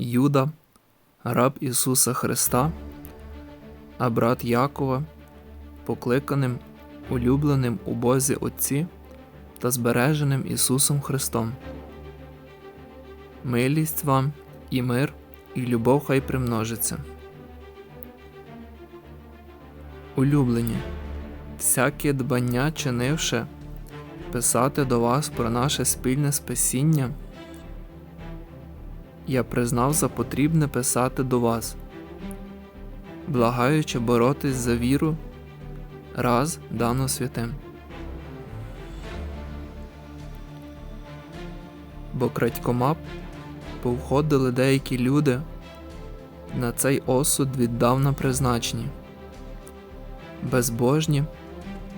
Юда, раб Ісуса Христа, а брат Якова, покликаним, улюбленим у Бозі Отці та збереженим Ісусом Христом. Милість вам і мир, і любов хай примножиться. Улюблені, всяке дбання чинивши, писати до вас про наше спільне спасіння, я признав за потрібне писати до вас, благаючи боротись за віру, раз дано святим. Бо крадькома повходили деякі люди, на цей осуд віддавна призначені, безбожні,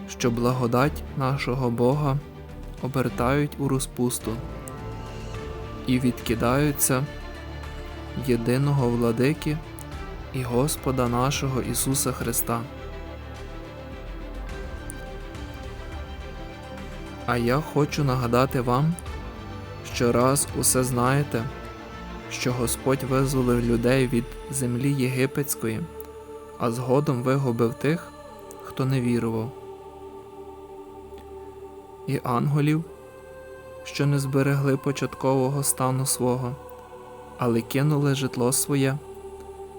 що благодать нашого Бога обертають у розпусту і відкидаються єдиного владики і Господа нашого Ісуса Христа. А я хочу нагадати вам, що раз усе знаєте, що Господь визволив людей від землі єгипетської, а згодом вигубив тих, хто не вірував, і ангелів, що не зберегли початкового стану свого, але кинули житло своє,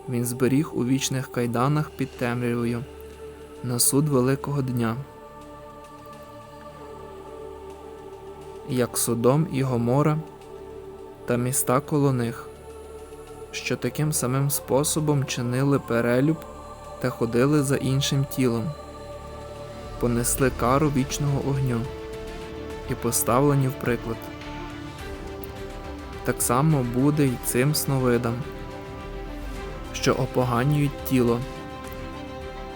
він зберіг у вічних кайданах під темрявою на суд Великого дня. Як Содом і Гомора та міста коло них, що таким самим способом чинили перелюб та ходили за іншим тілом, понесли кару вічного огню і поставлені в приклад. Так само буде й цим сновидам, що опоганюють тіло,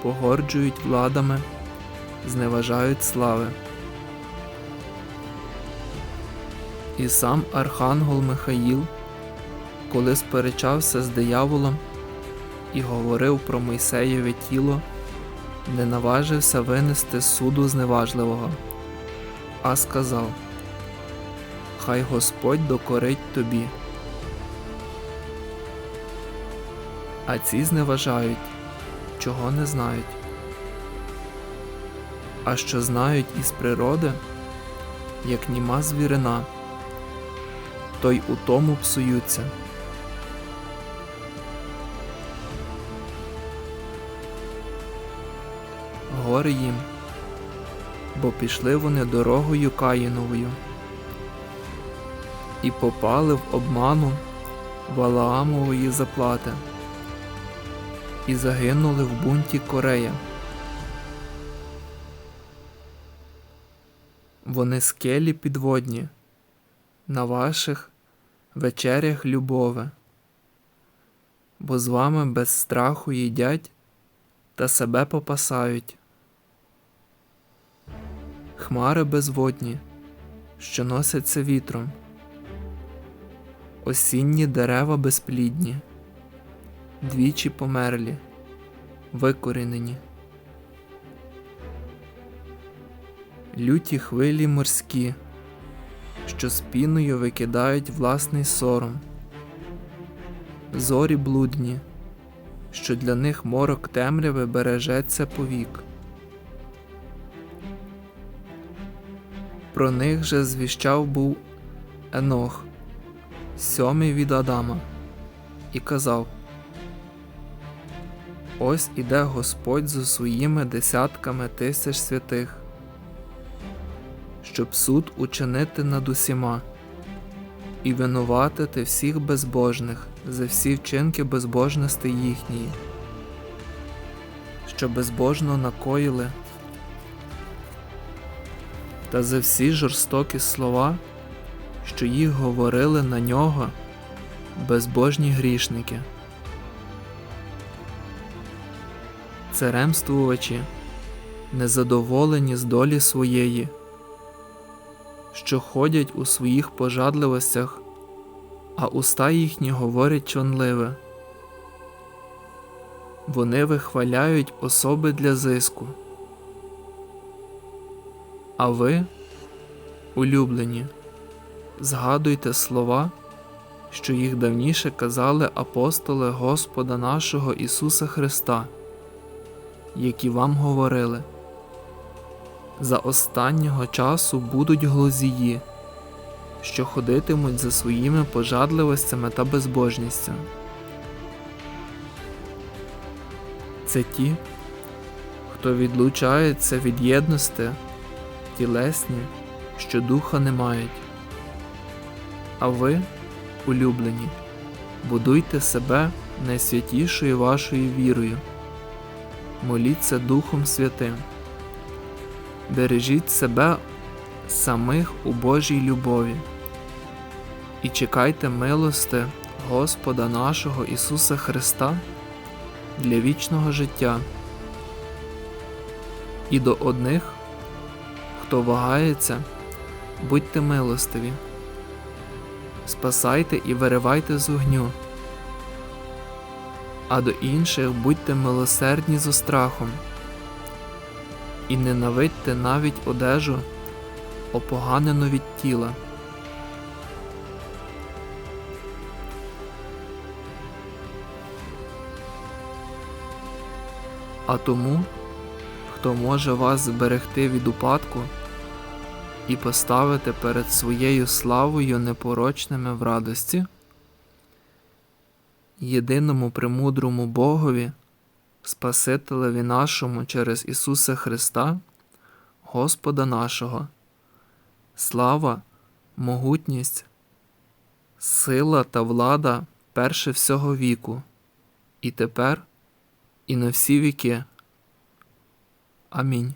погорджують владами, зневажають слави. І сам Архангел Михаїл, коли сперечався з дияволом і говорив про Мойсеєве тіло, не наважився винести суду зневажливого, а сказав Хай Господь докорить тобі. А ці зневажають, чого не знають. А що знають із природи, як німа звірина то й у тому псуються. Горе їм, бо пішли вони дорогою Каїновою і попали в обману Валаамової заплати і загинули в бунті Корея. Вони скелі підводні на ваших вечерях любове, бо з вами без страху їдять та себе попасають. Хмари безводні, що носяться вітром, осінні дерева безплідні, двічі померлі, викорінені. Люті хвилі морські що спіною викидають власний сором, зорі блудні, що для них морок темряви бережеться повік. Про них же звіщав був Енох, сьомий від Адама, і казав Ось іде Господь зі своїми десятками тисяч святих щоб суд учинити над усіма і винуватити всіх безбожних за всі вчинки безбожності їхньої, що безбожно накоїли, та за всі жорстокі слова, що їх говорили на нього безбожні грішники. Церемствувачі, незадоволені з долі своєї що ходять у своїх пожадливостях, а уста їхні говорять чонливе. Вони вихваляють особи для зиску. А ви, улюблені, згадуйте слова, що їх давніше казали апостоли Господа нашого Ісуса Христа, які вам говорили. За останнього часу будуть глузії, що ходитимуть за своїми пожадливостями та безбожністю. Це ті, хто відлучається від єдності, тілесні, що духа не мають. А ви, улюблені, будуйте себе найсвятішою вашою вірою, моліться Духом Святим, бережіть себе самих у Божій любові. І чекайте милости Господа нашого Ісуса Христа для вічного життя. І до одних, хто вагається, будьте милостиві, спасайте і виривайте з огню, а до інших будьте милосердні зо страхом, і ненавидьте навіть одежу, опоганену від тіла. А тому, хто може вас зберегти від упадку і поставити перед своєю славою непорочними в радості, єдиному премудрому Богові, Спасителеві нашому через Ісуса Христа, Господа нашого, слава, могутність, сила та влада перше всього віку, і тепер, і на всі віки. Амінь.